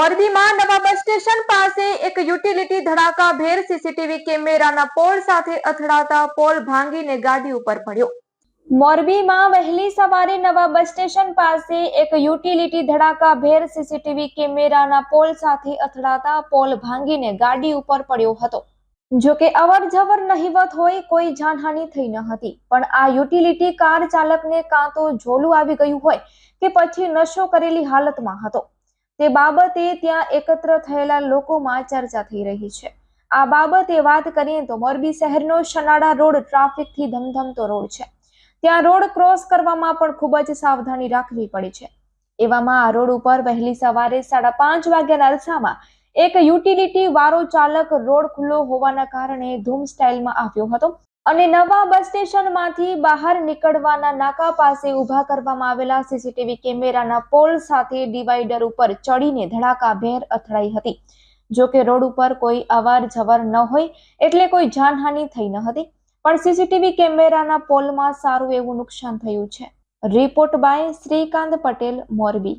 મોરબીમાં નવા બસ સ્ટેશન પાસે એક યુટિલિટી ધડાકાભેર સીસીટીવી કેમેરાના પોલ સાથે અથડાતા પોલ ભાંગીને ગાડી ઉપર પડ્યો. મોરબીમાં વહેલી સવારે નવા બસ સ્ટેશન પાસે એક યુટિલિટી ધડાકાભેર સીસીટીવી કેમેરાના પોલ સાથે અથડાતા પોલ ભાંગીને ગાડી ઉપર પડ્યો હતો. જો કે અવર નહિવત હોય કોઈ જાનહાનિ થઈ ન હતી. પણ આ યુટિલિટી કાર ચાલકને કાં તો ઝોલું આવી ગયું હોય કે પછી નશો કરેલી હાલતમાં હતો. તે બાબતે ત્યાં એકત્ર થયેલા લોકોમાં ચર્ચા થઈ રહી છે. આ બાબતે વાત કરીએ તો મોરબી શહેરનો શનાળા રોડ ટ્રાફિકથી ધમધમતો રોડ છે. ત્યાં રોડ ક્રોસ કરવામાં પણ ખૂબ જ સાવધાની રાખવી પડે છે. એવામાં આ રોડ ઉપર વહેલી સવારે સાડા પાંચ વાગ્યાના અરસામાં એક યુટિલિટી વારો ચાલક રોડ ખુલ્લો હોવાના કારણે ધૂમ સ્ટાઇલમાં આવ્યો હતો. અને નવા બસ સ્ટેશનમાંથી બહાર નીકળવાના નાકા પાસે ઊભા કરવામાં આવેલા સીસીટીવી કેમેરાના પોલ સાથે ડિવાઈડર ઉપર ચડીને ધડાકાભેર અથડાઈ હતી. જો કે રોડ ઉપર કોઈ અવાર જવર ન હોય એટલે કોઈ જાનહાનિ થઈ ન હતી. પણ સીસીટીવી કેમેરાના પોલમાં સારું એવું નુકસાન થયું છે. Report by Shrikant Patel, Morbi.